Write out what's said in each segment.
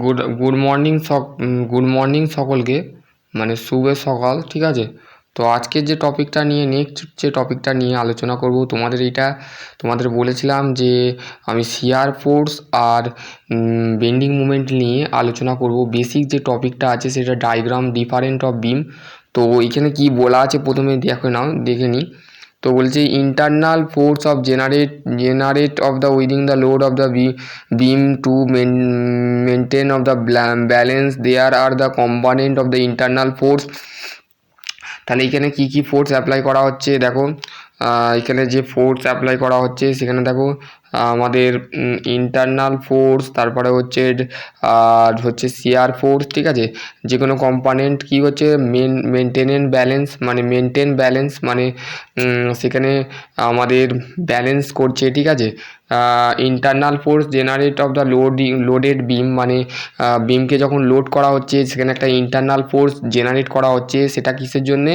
Good good morning সক good morning সকলকে মানে শুভ সকাল, ঠিক আছে? তো আজকের যে টপিকটা নিয়ে নেক্সট যে টপিকটা নিয়ে আলোচনা করব, তোমাদের এইটা, তোমাদের বলেছিলাম যে আমি শিয়ার ফোর্স আর বেন্ডিং মুভমেন্ট নিয়ে আলোচনা করব। বেসিক যে টপিকটা আছে, সেটা ডায়াগ্রাম ডিফারেন্ট অফ বিম তো এইখানে কি বলা আছে, প্রথমে দেখে নাও, দেখে নিই তো বলছে internal force of generate generate of the within the load of the B beam to maintain of the balance there are the component of the internal force তাহলে এখানে কী কী ফোর্স অ্যাপ্লাই করা হচ্ছে? দেখো এখানে যে ফোর্স অ্যাপ্লাই করা হচ্ছে, সেখানে দেখো আমাদের ইন্টারনাল ফোর্স তারপরে হচ্ছে, আর হচ্ছে সিয়ার ফোর্স ঠিক আছে? যে কোনো কম্পোনেন্ট কী হচ্ছে মেন মেনটেনেন ব্যালেন্স মানে মেনটেন ব্যালেন্স মানে সেখানে আমাদের ব্যালেন্স করছে, ঠিক আছে? Internal force generate of the load loaded beam মানে বিমকে যখন লোড করা হচ্ছে, সেখানে একটা ইন্টারনাল ফোর্স জেনারেট করা হচ্ছে, সেটা কিসের জন্যে?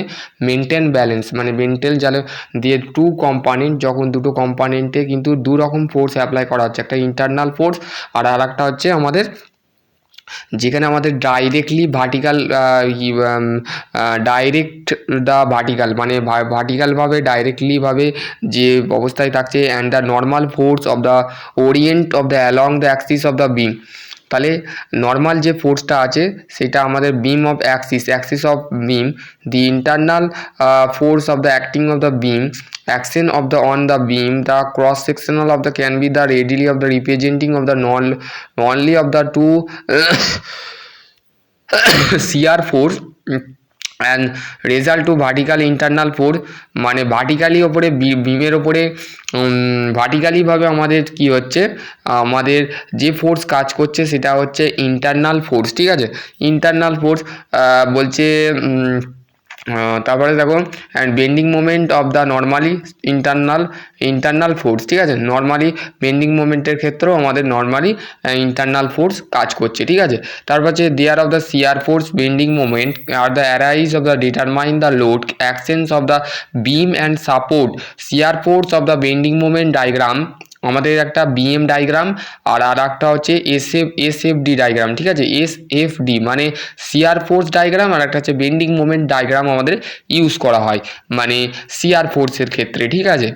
মেনটেন ব্যালেন্স মানে মেন্টেল জালে দিয়ে টু কম্পোনেন্ট যখন দুটো কম্পোনেন্টে কিন্তু দু রকম ফোর্স অ্যাপ্লাই করা হচ্ছে, একটা ইন্টারনাল ফোর্স আর আর একটা হচ্ছে আমাদের যেখানে আমাদের directly vertical direct the vertical মানে ভার্টিক্যালভাবে ডাইরেক্টলিভাবে যে অবস্থায় থাকছে and the normal force of the orient of the along the axis of the beam তাহলে নর্মাল যে ফোর্সটা আছে, সেটা আমাদের beam of axis axis of beam the internal force of the acting of the beam action of the on the beam the cross sectional of the can be the readily of the representing of the non only of the to shear force and result to vertical internal pore মানে vertically ওপরে বিমের ওপরে ভার্টিক্যালিভাবে আমাদের কি হচ্ছে, আমাদের যে force কাজ করছে সেটা হচ্ছে ইন্টারনাল ফোর্স ঠিক আছে? ইন্টারনাল ফোর্স বলছে তারপরে দেখো and bending moment of the normally internal internal force ঠিক আছে? নর্মালি বেন্ডিং মোমেন্টের ক্ষেত্রেও আমাদের নর্মালি ইন্টারনাল ফোর্স কাজ করছে, ঠিক আছে? তারপর হচ্ছে there of the shear force bending moment are the arise of the determine the load actions of the beam and support shear force of the bending moment diagram আমাদের একটা BM diagram আর আর একটা হচ্ছে S F S F D diagram ঠিক আছে? S F D মানে shear force diagram আর একটা হচ্ছে বেন্ডিং মোমেন্ট ডায়াগ্রাম আমাদের ইউজ করা হয় মানে সিআর ফোর্সের ক্ষেত্রে, ঠিক আছে?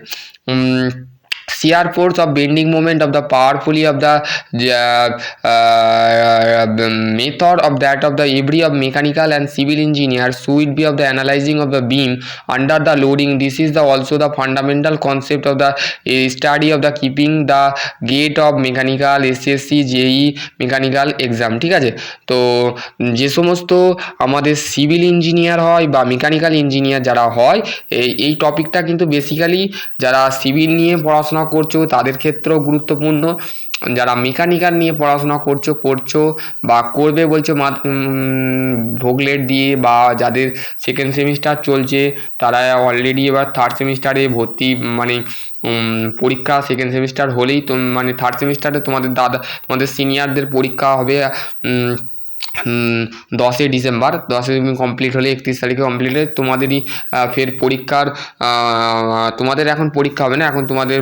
Shear force of bending movement of the powerfully of the method of that of the every of mechanical and civil engineer should be of the analysing of the beam under the loading this is the also the fundamental concept of the study of the keeping the GATE of mechanical S S C JE mechanical exam ঠিক আছে? তো যে সমস্ত আমাদের civil engineer হয় বা mechanical engineer যারা হয়, এই টপিকটা কিন্তু বেসিক্যালি যারা সিভিল নিয়ে পড়াশোনা করছ, তাদের ক্ষেত্রেও গুরুত্বপূর্ণ। যারা মেকানিক্যাল নিয়ে পড়াশোনা করছ করছ বা করবে বলছো মা ভোগলেট দিয়ে বা যাদের সেকেন্ড সেমিস্টার চলছে, তারা অলরেডি এবার থার্ড সেমিস্টারে ভর্তি মানে পরীক্ষা সেকেন্ড সেমিস্টার হলেই তো মানে থার্ড সেমিস্টারে তোমাদের দাদা, তোমাদের সিনিয়রদের পরীক্ষা হবে দশই ডিসেম্বর, দশই কমপ্লিট হলে একত্রিশ তারিখে কমপ্লিট হলে তোমাদেরই ফের পরীক্ষার তোমাদের এখন পরীক্ষা হবে না, এখন তোমাদের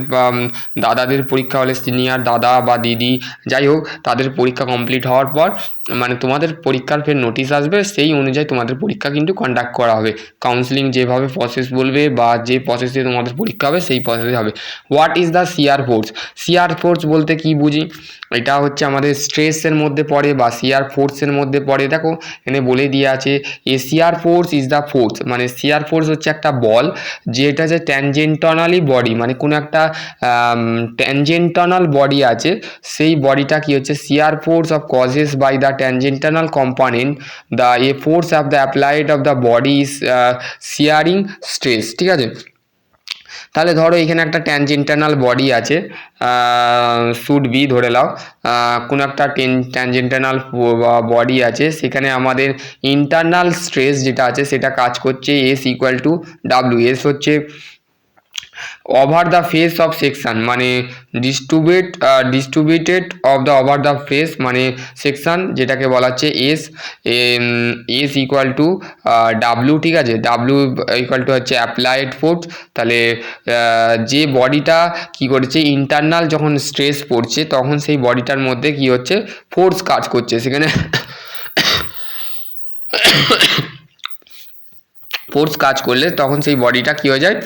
দাদাদের পরীক্ষা হলে সিনিয়র দাদা বা দিদি, যাই হোক, তাদের পরীক্ষা কমপ্লিট হওয়ার পর মানে তোমাদের পরীক্ষার ফের নোটিশ আসবে, সেই অনুযায়ী তোমাদের পরীক্ষা কিন্তু কন্ডাক্ট করা হবে। কাউন্সিলিং যেভাবে প্রসেস বলবে বা যে প্রসেসে তোমাদের পরীক্ষা হবে, সেই প্রসেসে হবে। What is the shear force shear force বলতে কি বুঝি? এটা হচ্ছে আমাদের স্ট্রেসের মধ্যে পড়ে বা সিআর ফোর্সের মধ্যে পড়ে। দেখো, এখানে বলে দিয়ে আছে, a shear force is the force মানে সিআর ফোর্স হচ্ছে একটা বল, যেটা যে ট্যানজেন্টনালি বডি মানে কোনো একটা ট্যানজেন্টনাল বডি আছে, সেই বডিটা কি হচ্ছে? Shear force of causes by the tangential component the a force of the applied of the body is shearing stress ঠিক আছে? তাহলে ধরো এখানে একটা ট্যানজেন্টানাল বডি আছে শুড বি ধরে নাও কোনো একটা টেন ট্যানজেন্টানাল বডি আছে, সেখানে আমাদের ইন্টারনাল স্ট্রেস যেটা আছে সেটা কাজ করছে S equal to W S হচ্ছে over the face of section মানে distribute distributed of the over the face মানে সেকশন যেটাকে বলা হচ্ছে S S equal to W ঠিক আছে? ডাব্লু ইকুয়াল টু হচ্ছে অ্যাপ্লাইড ফোর্স তাহলে যে বডিটা কি করেছে ইন্টারনাল যখন স্ট্রেস পড়ছে, তখন সেই বডিটার মধ্যে কি হচ্ছে? ফোর্স কাজ করছে। সেখানে ফোর্স কাজ করলে তখন সেই বডিটা কী হয়ে যায়?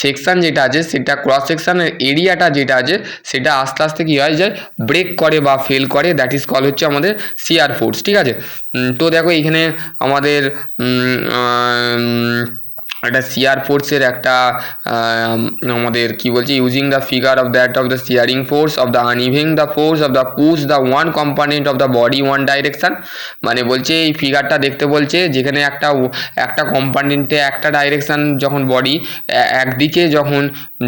সেকশন যেটা আছে, সেটা ক্রস সেকশানের এরিয়াটা যেটা আছে, সেটা আস্তে আস্তে কী হয় যে ব্রেক করে বা ফেল করে দ্যাট ইজ কল হচ্ছে আমাদের সিআর ফোর্স ঠিক আছে? তো দেখো এখানে আমাদের একটা সিআর ফোর্সের একটা আমাদের কি বলছে using the figure of that of the shearing force of the uneven the force of the push the one component of the body one direction মানে বলছে এই ফিগারটা দেখতে বলছে যেখানে একটা একটা কম্পোনেন্টে একটা ডাইরেকশান যখন বডি একদিকে যখন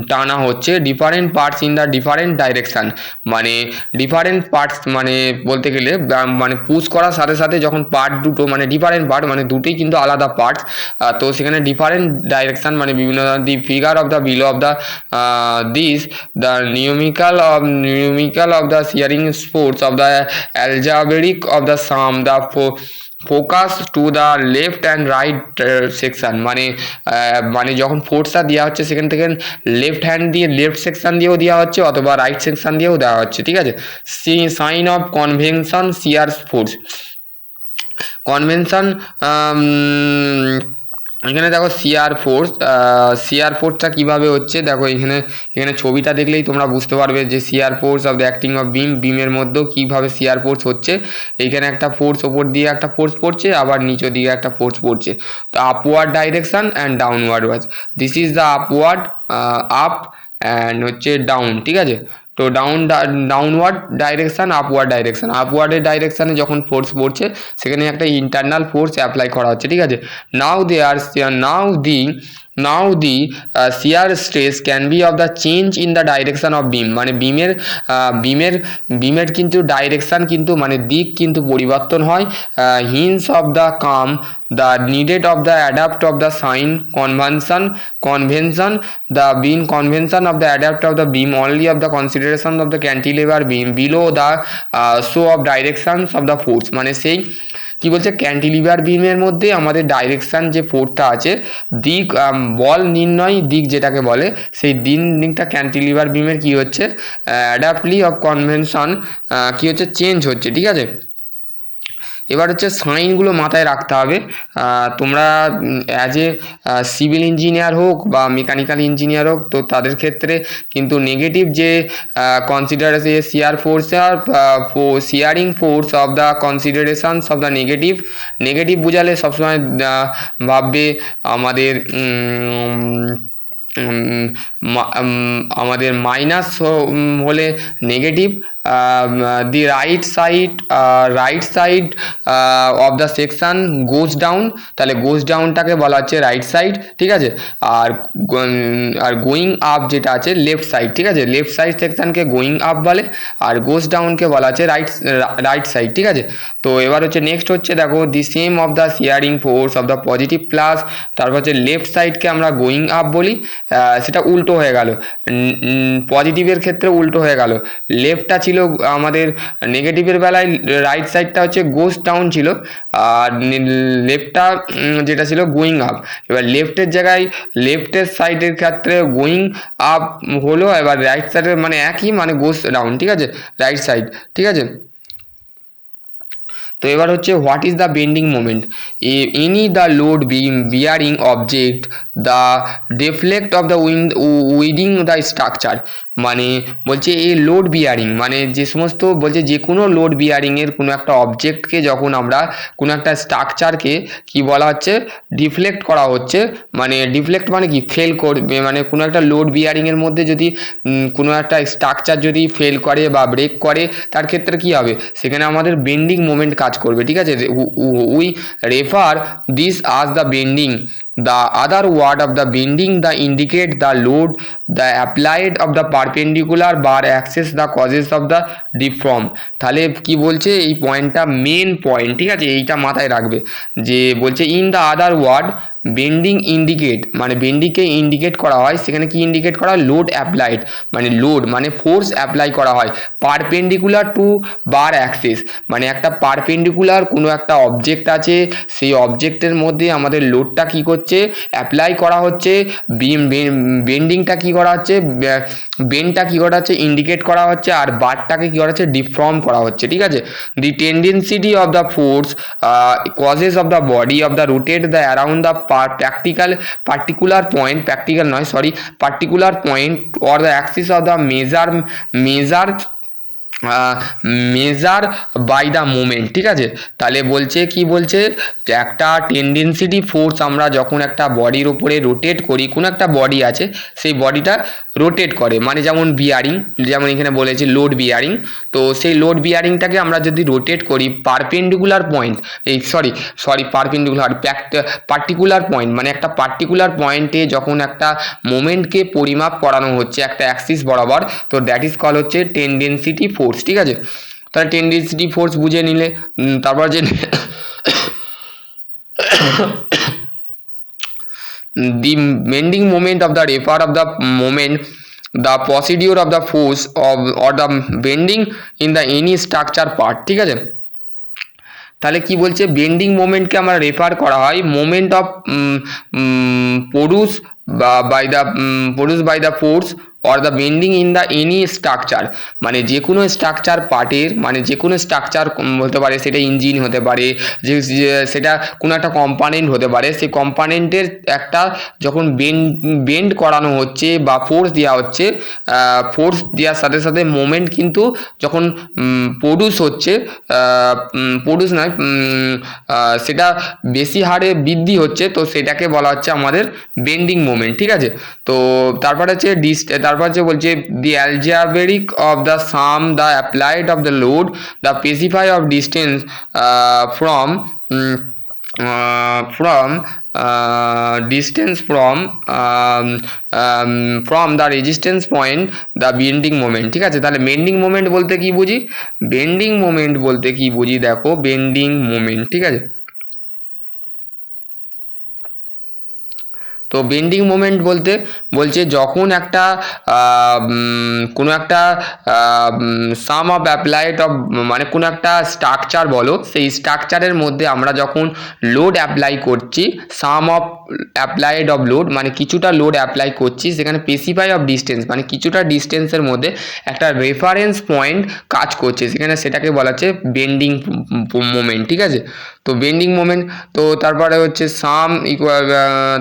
টানা হচ্ছে different parts in the different direction মানে ডিফারেন্ট পার্টস মানে বলতে গেলে মানে পুশ করার সাথে সাথে যখন পার্ট দুটো মানে ডিফারেন্ট পার্ট মানে দুটোই কিন্তু আলাদা পার্টস তো সেখানে ডিফারেন্ট ডাইরেকশন মানে বিভিন্ন the figure of the below of the this the numerical of numerical of the shearing sports of the algebraic of the sum the focus to the left and right section মানে মানে যখন ফোর্সটা দেওয়া হচ্ছে সেখান থেকে লেফট হ্যান্ড দিয়ে left section দিয়েও দেওয়া হচ্ছে অথবা রাইট সেকশন দিয়েও দেওয়া হচ্ছে, ঠিক আছে? C sign of convention shear force convention এখানে দেখো সিআর ফোর্স সিআর ফোর্সটা কীভাবে হচ্ছে? দেখো এখানে এখানে ছবিটা দেখলেই তোমরা বুঝতে পারবে যে shear force of the acting of beam বিমের মধ্যেও কীভাবে সিআর ফোর্স হচ্ছে। এইখানে একটা ফোর্স ওপর দিয়ে একটা ফোর্স পড়ছে, আবার নিচের দিকে একটা ফোর্স পড়ছে। তো upward direction and downward was this is the upward up and হচ্ছে ডাউন ঠিক আছে? তো down downward direction upward direction আপওয়ার্ডের ডাইরেকশানে যখন ফোর্স পড়ছে, সেখানে একটা ইন্টারনাল ফোর্স অ্যাপ্লাই করা হচ্ছে, ঠিক আছে? Now they R now the now the shear stress can be of the change in the direction of beam মানে বিমের বিমের বিমের কিন্তু ডাইরেকশান কিন্তু মানে দিক কিন্তু পরিবর্তন হয় hence of the come the needed of the adapt of the sign convention convention the beam convention of the adapt of the beam only of the consideration of the cantilever beam below the show of directions of the force মানে সেই, কি বলছে cantilever বিমের মধ্যে আমাদের direction যে ফোর্সটা আছে, দিক বল নির্ণয় দিক যেটাকে বলে, সেই দিন দিকটা ক্যান্টিলিভার বিমের কি হচ্ছে অ্যাডাপ্টলি অফ কনভেনশন কি হচ্ছে চেঞ্জ হচ্ছে, ঠিক আছে? এবার হচ্ছে সাইনগুলো মাথায় রাখতে হবে। তোমরা অ্যাজ এ সিভিল ইঞ্জিনিয়ার হোক বা মেকানিক্যাল ইঞ্জিনিয়ার হোক, তো তাদের ক্ষেত্রে কিন্তু নেগেটিভ যে consideration shear force R shearing force of the considerations of the negative negative বোঝালে সবসময় ভাববে আমাদের আমাদের মাইনাস হলে negative the right side right side of the section goes down তাহলে গোজ ডাউনটাকে বলা হচ্ছে রাইট সাইড ঠিক আছে? আর আর গোয়িং আপ যেটা আছে লেফট সাইড ঠিক আছে? লেফট সাইড সেকশনকে গোয়িং আপ বলে, আর গোজ ডাউনকে বলা হচ্ছে রাইট রাইট সাইড ঠিক আছে? তো এবার হচ্ছে নেক্সট হচ্ছে দেখো the same of the shearing force of the positive plus তারপর হচ্ছে লেফট সাইডকে আমরা গোয়িং আপ বলি সেটা উল্টো হয়ে গেল। পজিটিভের ক্ষেত্রে উল্টো হয়ে গেল। লেফটটা ছিল আমাদের নেগেটিভের বেলায় রাইট সাইডটা হচ্ছে গোস ডাউন ছিল, আর লেফটটা যেটা ছিল গোয়িং আপ এবার লেফটের জায়গায় লেফটের সাইডের ক্ষেত্রে গোয়িং আপ হলো, এবার রাইট সাইডের মানে একই মানে গোস ডাউন ঠিক আছে? রাইট সাইড ঠিক আছে? তো এবার হচ্ছে what is the bending moment any the load beam bearing object the deflect of the win within the structure মানে বলছে এই লোড বিয়ারিং মানে যে সমস্ত বলছে যে কোনো লোড বিয়ারিংয়ের কোনো একটা অবজেক্টকে যখন আমরা কোনো একটা স্ট্রাকচারকে কি বলা হচ্ছে? ডিফ্লেক্ট করা হচ্ছে। মানে ডিফ্লেক্ট মানে কি? ফেল করবে মানে কোনো একটা লোড বিয়ারিংয়ের মধ্যে যদি কোনো একটা স্ট্রাকচার যদি ফেল করে বা ব্রেক করে, তার ক্ষেত্রে কি হবে? সেখানে আমাদের বেন্ডিং মোমেন্ট কাজ করবে ঠিক আছে? We refer this as the bending the other word of the bending the indicate the load, the applied of the perpendicular bar axis, the causes of the deform. তাহলে কি বলছে? এই পয়েন্টটা মেন পয়েন্ট ঠিক আছে? এইটা মাথায় রাখবে। যে বলছে in the other word bending indicate মানে বেন্ডিংকে ইন্ডিকেট করা হয়, সেখানে কি ইন্ডিকেট করা হয়? লোড অ্যাপ্লাইড মানে লোড মানে ফোর্স অ্যাপ্লাই করা হয়। পারপেন্ডিকুলার টু বার অ্যাক্সিস মানে একটা পারপেন্ডিকুলার কোনো একটা অবজেক্ট আছে, সেই অবজেক্টের মধ্যে আমাদের লোডটা কি করছে অ্যাপ্লাই করা হচ্ছে বেন্ডিংটা কি করা হচ্ছে বেনটা কি করা হচ্ছে ইন্ডিকেট করা হচ্ছে, আর বারটাকে কি করা হচ্ছে ডিফর্ম করা হচ্ছে, ঠিক আছে? The tendency of the force causes of the body of the rotate the around the practical particular point practical নয় sorry particular point or the axis of the measure measure measure by the moment ঠিক আছে? তাহলে বলছে, কি বলছে? একটা টেন্ডেন্সিটি force আমরা যখন একটা বডির ওপরে রোটেট করি, কোনো একটা বডি আছে, সেই বডিটা রোটেট করে মানে যেমন বিয়ারিং যেমন এখানে বলেছে লোড বিয়ারিং তো সেই লোড বিয়ারিংটাকে আমরা যদি রোটেট করি পারপেন্ডিকুলার পয়েন্ট এই sorry sorry perpendicular particular point মানে একটা পার্টিকুলার পয়েন্টে যখন একটা মোমেন্টকে পরিমাপ করানো হচ্ছে একটা অ্যাক্সিস বরাবর তো দ্যাট ইজ কল হচ্ছে টেন্ডেন্সিটি ফোর্স ঠিক আছে তাহলে টেন্ডেন্সিটি ফোর্স বুঝে নিলে তারপর যে the bending moment of the refer of the moment the procedure of the force of or the bending in the any structure part ঠিক আছে তাহলে কি বলছে বেন্ডিং মোমেন্টকে আমরা রেফার করা হয় moment of produce by the produce by the force or the bending in the any structure মানে যে কোনো স্ট্রাকচার পার্টের মানে যে কোনো স্ট্রাকচার হতে পারে, সেটা ইঞ্জিন হতে পারে, যে সেটা কোনো একটা কম্পানেন্ট হতে পারে, সেই কম্পানেন্টের একটা যখন বেন্ড বেন্ড করানো হচ্ছে বা ফোর্স দেওয়া হচ্ছে ফোর্স দেওয়ার সাথে সাথে মোমেন্ট কিন্তু যখন প্রডিউস হচ্ছে প্রডিউস নয় সেটা বেশি হারে বৃদ্ধি হচ্ছে, তো সেটাকে বলা হচ্ছে আমাদের বেন্ডিং মোমেন্ট ঠিক আছে? তো তারপরে হচ্ছে ডিস তারপর বলছে the algebraic of the sum the applied of the load the specify of distance from from um, um, from the resistance point the bending moment. ঠিক আছে? তাহলে বেন্ডিং মোমেন্ট বলতে কি বুঝি? বেন্ডিং মোমেন্ট বলতে কি বুঝি? দেখো বেন্ডিং মোমেন্ট ঠিক আছে? তো বেন্ডিং মোমেন্ট বলতে বলছে যখন একটা কোনো একটা সাম অফ অ্যাপ্লাইড অফ মানে কোনো একটা স্ট্রাকচার বলো, সেই স্ট্রাকচারের মধ্যে আমরা যখন লোড অ্যাপ্লাই করছি sum of applied of load মানে কিছুটা লোড অ্যাপ্লাই করছি, সেখানে স্পেসিফাই অফ ডিস্টেন্স মানে কিছুটা ডিস্টেন্সের মধ্যে একটা রেফারেন্স পয়েন্ট কাজ করছে, সেখানে সেটাকে বলা হচ্ছে বেন্ডিং মোমেন্ট ঠিক আছে? তো বেন্ডিং মোমেন্ট তো তারপরে হচ্ছে সাম ইকুয়াল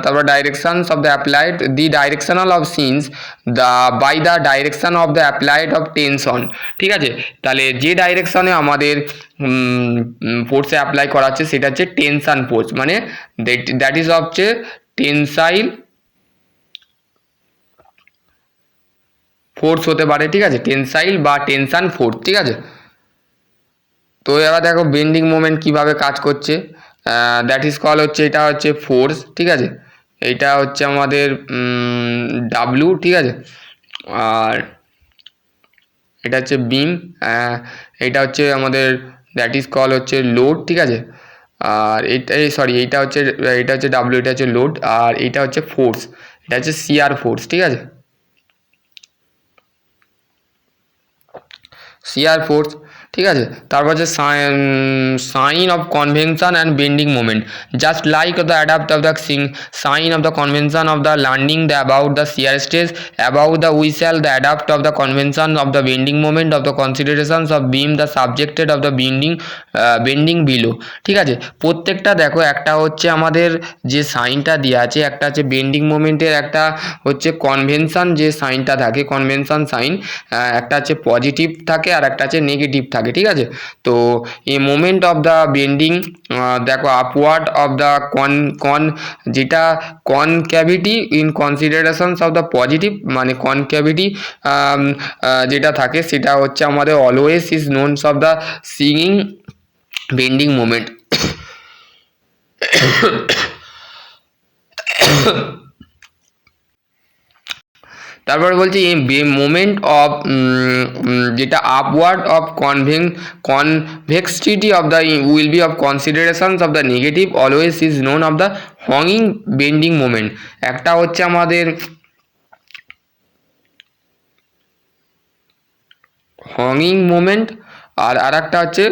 তারপর directions of the applied the directional of since the by the direction of the applied of tension ঠিক আছে? তাহলে যে ডাইরেকশনে আমাদের ফোর্সে অ্যাপ্লাই করা হচ্ছে সেটা হচ্ছে টেনশন ফোর্স মানে দ্যাট ইজ হচ্ছে টেনসাইল ফোর্স হতে পারে, ঠিক আছে? টেনসাইল বা টেনশন ফোর্স ঠিক আছে? তো এবার দেখো বেন্ডিং মোমেন্ট কীভাবে কাজ করছে। দ্যাট ইজ কল হচ্ছে, এটা হচ্ছে ফোর্স ঠিক আছে? এইটা হচ্ছে আমাদের ডাব্লু ঠিক আছে? আর এটা হচ্ছে বিম এটা হচ্ছে আমাদের দ্যাট ইজ কল হচ্ছে লোড ঠিক আছে? আর এটা সরি এইটা হচ্ছে, এটা হচ্ছে ডাব্লু এটা হচ্ছে লোড আর এইটা হচ্ছে ফোর্স এটা হচ্ছে সিআর ফোর্স ঠিক আছে? সিআর ফোর্স ঠিক আছে? তারপর হচ্ছে sign of convention and bending moment just like the adapt of the sing sign of the convention of the landing the about the shear stage about the whistle the adapt of the convention of the bending moment of the considerations of beam the subjected of the bending bending below ঠিক আছে? প্রত্যেকটা দেখো, একটা হচ্ছে আমাদের যে সাইনটা দেওয়া আছে, একটা হচ্ছে বেন্ডিং মোমেন্টের একটা হচ্ছে কনভেনশন যে সাইনটা থাকে কনভেনশন সাইন একটা হচ্ছে পজিটিভ থাকে আর একটা হচ্ছে নেগেটিভ থাকে। ঠিক আছে? তো a moment of the bending দেখো আপওয়ার্ড অফ দ্য কন কন যেটা concavity in considerations of the positive মানে কনক্যাভিটি যেটা থাকে, সেটা হচ্ছে আমাদের always is knowns of the singing bending moment তারপরে বলছে মোমেন্ট অফ যেটা upward of কনভেং convexity of the will be of considerations of the negative always is known of the হংইং bending moment একটা হচ্ছে আমাদের হংইং মোমেন্ট আর আর একটা হচ্ছে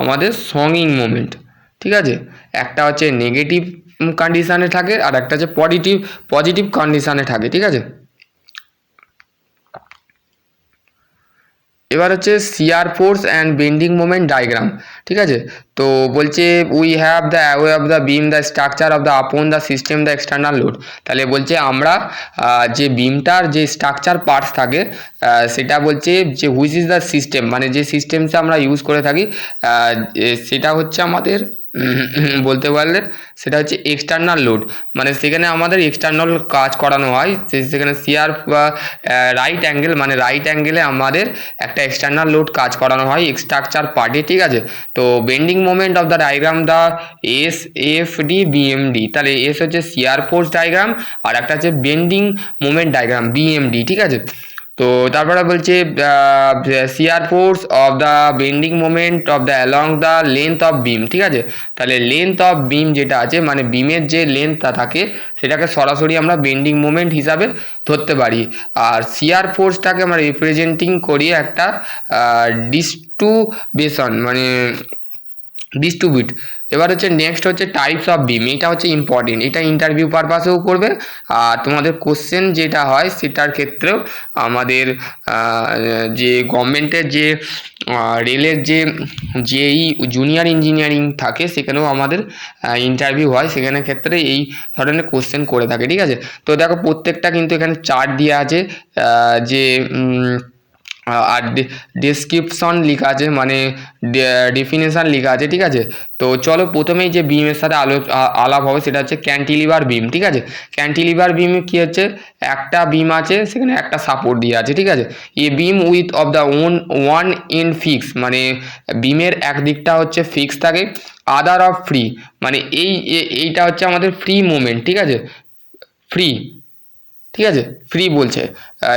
আমাদের সঙিং মোমেন্ট ঠিক আছে? একটা হচ্ছে নেগেটিভ কন্ডিশানে থাকে, আর একটা হচ্ছে পজিটিভ পজিটিভ কন্ডিশানে থাকে, ঠিক আছে? এবার হচ্ছে shear force and bending moment diagram ঠিক আছে? তো বলছে we have the away of the beam the structure of the upon the system the external load তাহলে বলছে আমরা যে বিমটার যে স্ট্রাকচার পার্টস থাকে সেটা বলছে যে হুইচ ইজ দ্য সিস্টেম মানে যে সিস্টেমসে আমরা ইউজ করে থাকি সেটা হচ্ছে আমাদের বলতে পারলে সেটা হচ্ছে এক্সটার্নাল লোড মানে সেখানে আমাদের এক্সটার্নাল কাজ করানো হয় সেখানে সিআর রাইট অ্যাঙ্গেল মানে রাইট অ্যাঙ্গেলে আমাদের একটা এক্সটার্নাল লোড কাজ করানো হয় স্ট্রাকচার পার্টে ঠিক আছে? তো bending moment of the diagram the S F D BMD তাহলে এস হচ্ছে সিআর ফোর্স ডায়াগ্রাম আর একটা হচ্ছে বেন্ডিং মোমেন্ট ডায়াগ্রাম বিএমডি ঠিক আছে? তো তারপরে বলছে shear force of the bending moment of the along the length of beam ঠিক আছে? তাহলে লেন্থ অফ বিম যেটা আছে মানে বিমের যে লেন্থটা থাকে, সেটাকে সরাসরি আমরা বেন্ডিং মোমেন্ট হিসাবে ধরতে পারি। আর সিআর ফোর্সটাকে আমরা রিপ্রেজেন্টিং করি একটা ডিস্ট্রুবেশন মানে ডিস্ট্রিবিউট এবার হচ্ছে নেক্সট হচ্ছে টাইপস অফ বিম এটা হচ্ছে ইম্পর্টেন্ট এটা ইন্টারভিউ পারপাসেও করবে। আর তোমাদের কোশ্চেন যেটা হয়, সেটার ক্ষেত্রেও আমাদের যে গভর্নমেন্টের যে রেলের যে, যেই জুনিয়র ইঞ্জিনিয়ারিং থাকে, সেখানেও আমাদের ইন্টারভিউ হয়। সেখানে ক্ষেত্রে এই ধরনের কোশ্চেন করে থাকে, ঠিক আছে? তো দেখো প্রত্যেকটা কিন্তু এখানে চার্ট দেওয়া আছে যে আর ডেসক্রিপশন লেখা আছে মানে ডেফিনেশন লেখা আছে, ঠিক আছে? তো চলো প্রথমেই যে বিমের সাথে আলো আলাপ হবে সেটা হচ্ছে ক্যান্টিলিভার বিম ঠিক আছে? ক্যান্টিলিভার বিম কি হচ্ছে? একটা বিম আছে, সেখানে একটা সাপোর্ট দিয়ে আছে, ঠিক আছে? A beam with of the own one in fix মানে বিমের এক দিকটা হচ্ছে ফিক্স থাকে আদার অফ ফ্রি মানে এই এইটা হচ্ছে আমাদের ফ্রি মুভমেন্ট ঠিক আছে? ফ্রি ঠিক আছে? ফ্রি বলছে।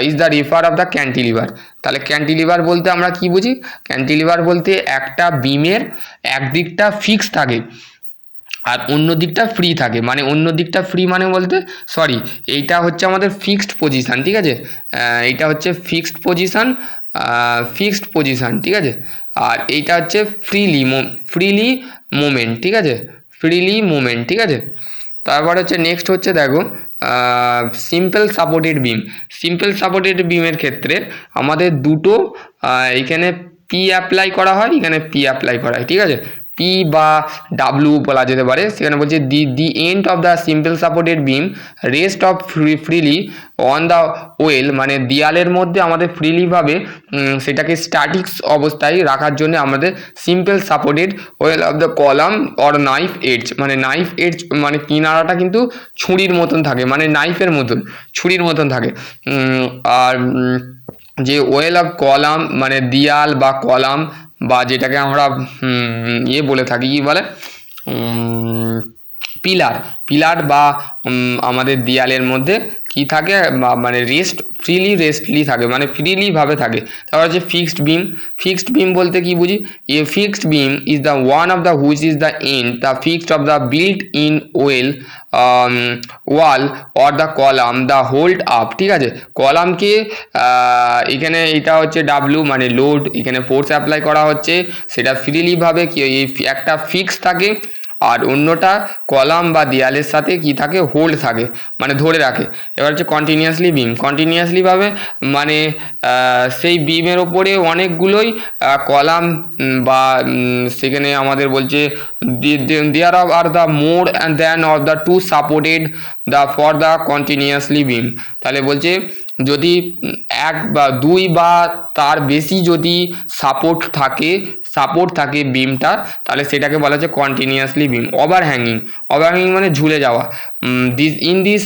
Is the refer of the cantilever তাহলে ক্যান্টিলিভার বলতে আমরা কি বুঝি? ক্যান্টিলিভার বলতে একটা বিমের এক দিকটা ফিক্স থাকে আর অন্য দিকটা ফ্রি থাকে। মানে অন্য দিকটা ফ্রি মানে বলতে সরি এইটা হচ্ছে আমাদের ফিক্সড পজিশান ঠিক আছে? এইটা হচ্ছে ফিক্সড পজিশান ফিক্সড পজিশান ঠিক আছে? আর এইটা হচ্ছে ফ্রিলি মো ফ্রিলি মুভমেন্ট ঠিক আছে? ফ্রিলি মুভমেন্ট ঠিক আছে? তারপর হচ্ছে নেক্সট হচ্ছে দেখো simple supported beam simple supported বিমের ক্ষেত্রে আমাদের দুটো এখানে পি অ্যাপ্লাই করা হয়, এখানে পি অ্যাপ্লাই করা হয়, ঠিক আছে? পি বা ডাব্লু বলা যেতে পারে। সেখানে বলছে the the end of the simple supported beam rest of free freely on the well মানে দেয়ালের মধ্যে আমাদের ফ্রিলিভাবে সেটাকে স্ট্যাটিক্স অবস্থায় রাখার জন্য আমাদের simple supported well of the column or knife edge মানে নাইফ এডজ মানে কিনারাটা কিন্তু ছুরির মতন থাকে মানে নাইফের মতন, ছুরির মতন থাকে। আর যে ওয়েল অফ কলাম মানে দিয়াল বা কলাম বা যেটাকে আমরা উম, ইয়ে বলে থাকি কি বলে? পিলার পিলার বা আমাদের দেয়ালের মধ্যে কি থাকে? মানে রেস্ট ফ্রিলি রেস্টলি থাকে। মানে ফ্রিলি ভাবে থাকে। তারপর হচ্ছে ফিক্সড বিম ফিক্সড বিম বলতে কি বুঝি? A fixed beam is the one of the which is the end the fixed of the built in well wall or the column the hold up ঠিক আছে? কলামকে এখানে এটা হচ্ছে ডাব্লু মানে লোড এখানে ফোর্স অ্যাপ্লাই করা হচ্ছে। সেটা ফ্রিলিভাবে কি একটা ফিক্স থাকে। আর অন্যটা কলাম বা দেয়ালের সাথে কি থাকে? হোল্ড থাকে মানে ধরে রাখে। এবার হচ্ছে কন্টিনিউয়াসলি বিম কন্টিনিউয়াসলিভাবে মানে সেই বিমের ওপরে অনেকগুলোই কলাম বা সেখানে আমাদের বলছে there of are the more and then of the two supported the for the continuously beam তাহলে বলছে যদি এক বা দুই বা তার বেশি যদি সাপোর্ট থাকে সাপোর্ট থাকে বিমটা তাহলে সেটাকে বলা হচ্ছে continuously beam over hanging over hanging মানে ঝুলে যাওয়া। This in this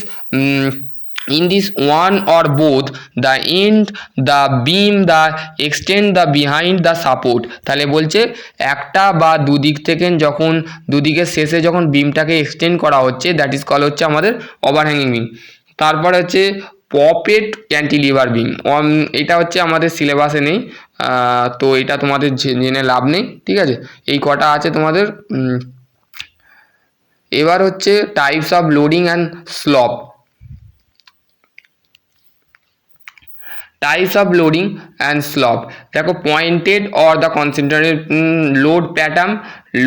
in this one or both, the end, the beam, the extend, the behind, the support তাহলে বলছে একটা বা দুদিক থেকে যখন, দুদিকের শেষে যখন বিমটাকে এক্সটেন্ড করা হচ্ছে দ্যাট ইজ কল হচ্ছে আমাদের ওভারহ্যাঙ্গিং বিম তারপর হচ্ছে পপেট ক্যান্টিলিভার বিম এটা হচ্ছে আমাদের সিলেবাসে নেই তো এটা তোমাদের জেনে লাভ নেই, ঠিক আছে? এই কটা আছে তোমাদের এবার হচ্ছে types of loading and slope types of loading and slope দেখো pointed or the concentrated load pattern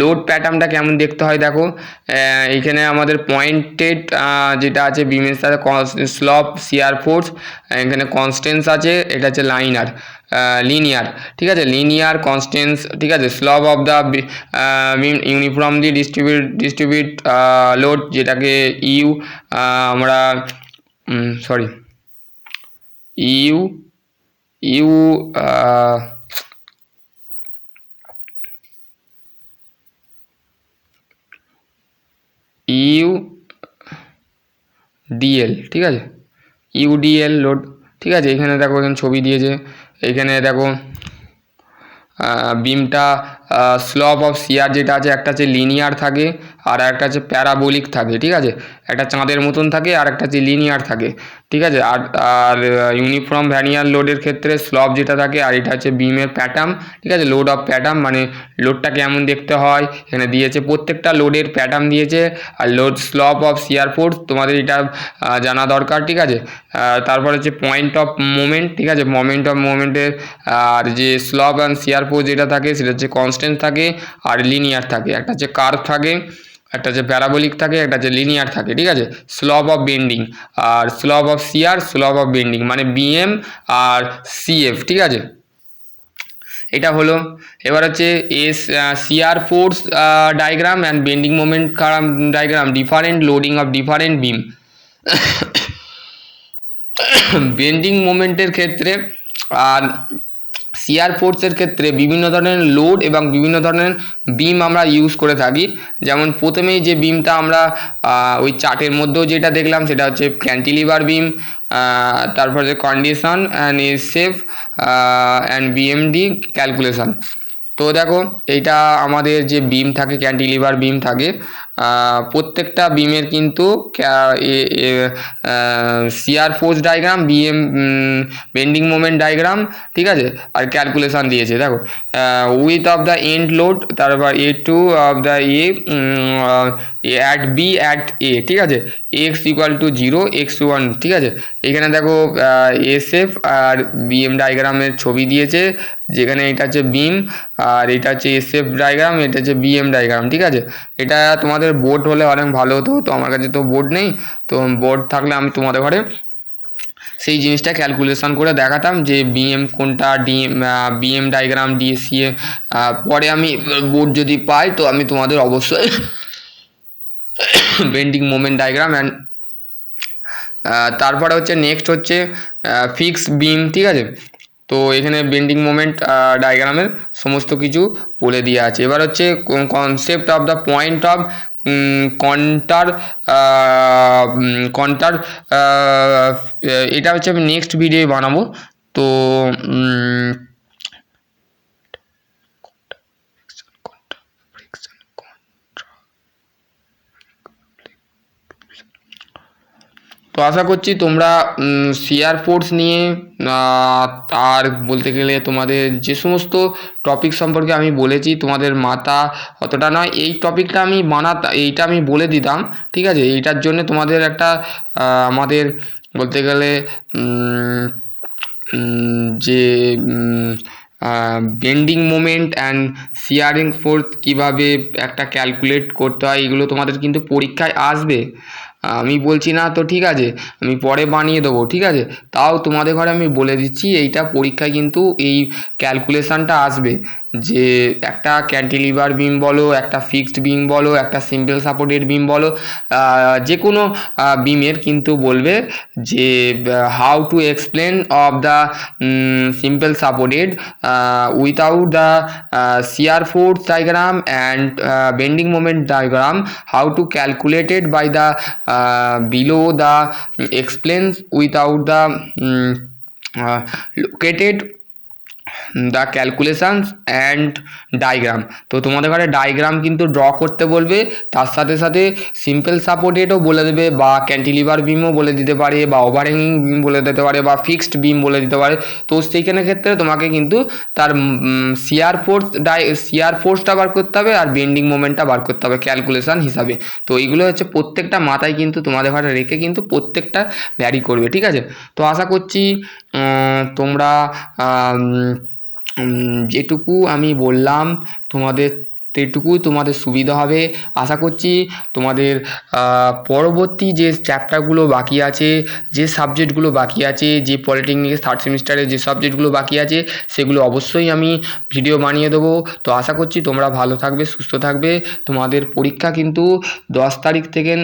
load প্যাটার্নটা কেমন দেখতে হয় দেখো? এখানে আমাদের পয়েন্টেড যেটা আছে বিমের সাথে স্লপ সিয়ার ফোর্স এখানে কনস্টেন্স আছে, এটা হচ্ছে লাইনার লিনিয়ার ঠিক আছে? লিনিয়ার কনস্টেন্স ঠিক আছে? Slope of the uniformly distribute distribute load যেটাকে ইউ আমরা sorry U U U DL ঠিক আছে? ইউডিএল লোড ঠিক আছে? এখানে দেখো, এখানে ছবি দিয়েছে। এখানে দেখো বিমটা স্লপ অফ সিয়ার যেটা আছে, একটা হচ্ছে লিনিয়ার থাকে। আর একটা হচ্ছে প্যারাবোলিক থাকে, ঠিক আছে? একটা চাঁদের মতন থাকে আর একটা হচ্ছে লিনিয়ার থাকে, ঠিক আছে? আর আর ইউনিফর্ম ভ্যানিয়ার লোডের ক্ষেত্রে স্লপ যেটা থাকে আর এটা হচ্ছে বিমের প্যাটার্ন ঠিক আছে? লোড অফ প্যাটার্ন মানে লোডটা কেমন দেখতে হয়? এখানে দিয়েছে প্রত্যেকটা লোডের প্যাটার্ন দিয়েছে আর load slope of shear force তোমাদের এটা জানা দরকার, ঠিক আছে? তারপর হচ্ছে পয়েন্ট অফ মোমেন্ট ঠিক আছে? মোমেন্ট অফ মোমেন্টের আর যে স্লপ অ্যান্ড সিয়ার ফোর্স যেটা থাকে সেটা হচ্ছে কনস্ট্যান্ট থাকে আর লিনিয়ার থাকে। একটা হচ্ছে কার্ভ থাকে একটা যে প্যারাবোলিক থাকে, একটা যে লিনিয়ার থাকে, ঠিক আছে? Slope of bending R slope of shear slope of bending মানে বিএম আর সিএফ ঠিক আছে? এটা হলো। এবার হচ্ছে S shear force diagram and bending moment diagram different loading of different beam bending মোমেন্টের ক্ষেত্রে, আর সিআর ফোর্সের ক্ষেত্রে বিভিন্ন ধরনের লোড এবং বিভিন্ন ধরনের বিম আমরা ইউজ করে থাকি। যেমন প্রথমেই যে বিমটা আমরা ওই চার্টের মধ্যেও যেটা দেখলাম, সেটা হচ্ছে ক্যান্টিলিভার বিম তারপরে condition and safe and BMD calculation তো দেখো, এইটা আমাদের যে বিম থাকে ক্যান্টিলিভার বিম থাকে প্রত্যেকটা বিমের কিন্তু shear force diagram BM bending moment diagram ঠিক আছে? আর ক্যালকুলেশান দিয়েছে, দেখো। With of the end load তারপর a two of the a at B at A ঠিক আছে? X equal to zero X one ঠিক আছে? এখানে দেখো এস এফ আর বিএম ডায়াগ্রামের ছবি দিয়েছে, যেখানে এটা হচ্ছে বিম, আর এটা হচ্ছে এস এফ ডায়াগ্রাম এটা হচ্ছে বিএম ডায়গ্রাম ঠিক আছে? এটা তোমাদের বোর্ড হলে অনেক ভালো হতো। তো আমার কাছে তো বোর্ড নেই। তো বোর্ড থাকলে আমি তোমাদের ঘরে সেই জিনিসটা ক্যালকুলেশন করে দেখাতাম যে বিএম কোনটা ডিএম বিএম ডায়াগ্রাম ডিএসিএ পরে আমি বোর্ড যদি পাই তো আমি তোমাদের অবশ্যই বেন্ডিং মোমেন্ট ডায়াগ্রাম অ্যান্ড তারপরে হচ্ছে নেক্সট হচ্ছে ফিক্স বিম ঠিক আছে? তো এখানে বেন্ডিং মোমেন্ট ডায়াগ্রামের সমস্ত কিছু বলে দেওয়া আছে। এবার হচ্ছে concept of the point of contour contour এটা হচ্ছে আমি নেক্সট ভিডিও বানাবো। তো তো আশা করছি তোমরা সিআর ফোর্স নিয়ে আর বলতে গেলে তোমাদের যে সমস্ত টপিক সম্পর্কে আমি বলেছি, তোমাদের মাথা অতটা নয়, এই টপিকটা আমি বানাতা, এইটা আমি বলে দিতাম, ঠিক আছে? এইটার জন্য তোমাদের একটা আমাদের বলতে গেলে যে bending moment and shearing force কীভাবে একটা ক্যালকুলেট করতে হয়, এগুলো তোমাদের কিন্তু পরীক্ষায় আসবে। আমি বলছি, না তো ঠিক আছে, আমি পরে বানিয়ে দেবো, ঠিক আছে? তাও তোমাদের ঘরে আমি বলে দিচ্ছি, এইটা পরীক্ষায় কিন্তু এই ক্যালকুলেশানটা আসবে। যে একটা ক্যান্টিলিভার বিম বলো, একটা ফিক্সড বিম বলো, একটা সিম্পল সাপোর্টেড বিম বলো যে কোনো বিমের কিন্তু বলবে যে how to explain of the simple supported without the shear force diagram and bending moment diagram how to calculated by the below the explains without the located the calculations and diagram তো তোমাদের ঘরে diagram কিন্তু draw করতে বলবে, তার সাথে সাথে simple সাপোর্টেডও বলে দেবে, বা ক্যান্টিলিভার বিমও বলে দিতে পারে, বা ওভারহ্যাঙ্গিং বিম বলে দিতে পারে, বা ফিক্সড বিম বলে দিতে পারে। তো সেইখানে ক্ষেত্রে তোমাকে কিন্তু তার সিয়ার ফোর্স ডাই সিয়ার ফোর্সটা বার করতে হবে, আর বেন্ডিং মোমেন্টটা বার করতে হবে ক্যালকুলেশান হিসাবে। তো এইগুলো হচ্ছে প্রত্যেকটা মাথায় কিন্তু তোমাদের ঘরে রেখে কিন্তু প্রত্যেকটা ভ্যারি করবে, ঠিক আছে? তো আশা করছি তোমরা যেটুকু আমি বললাম, তোমাদের সেটুকুই তোমাদের সুবিধা হবে। আশা করছি তোমাদের পরবর্তী যে চ্যাপ্টারগুলো বাকি আছে, যে সাবজেক্টগুলো বাকি আছে, যে পলিটেকনিকের থার্ড সেমিস্টারে যে সাবজেক্টগুলো বাকি আছে, সেগুলো অবশ্যই আমি ভিডিও বানিয়ে দেবো। তো আশা করছি তোমরা ভালো থাকবে, সুস্থ থাকবে। তোমাদের পরীক্ষা কিন্তু দশ তারিখ থেকে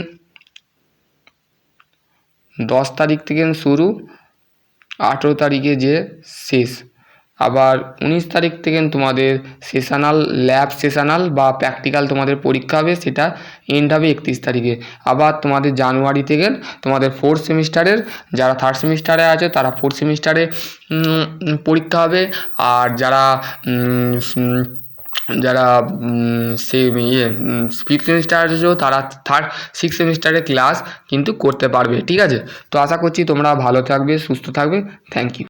দশ তারিখ থেকে শুরু। আঠেরো তারিখে যে শেষ। আবার উনিশ তারিখ থেকে তোমাদের সেশনাল ল্যাব সেশনাল বা প্র্যাকটিক্যাল তোমাদের পরীক্ষা হবে, সেটা এন্ড হবে একত্রিশ তারিখে। আবার তোমাদের জানুয়ারি থেকে তোমাদের ফোর্থ সেমিস্টারের যারা থার্ড সেমিস্টারে আছে, তারা ফোর্থ সেমিস্টারে পরীক্ষা হবে। আর যারা যারা সে ইয়ে ফিফথ সেমিস্টার আছো তারা থার্ড সিক্স সেমিস্টারে ক্লাস কিন্তু করতে পারবে, ঠিক আছে? তো আশা করছি তোমরা ভালো থাকবে, সুস্থ থাকবে থ্যাংক ইউ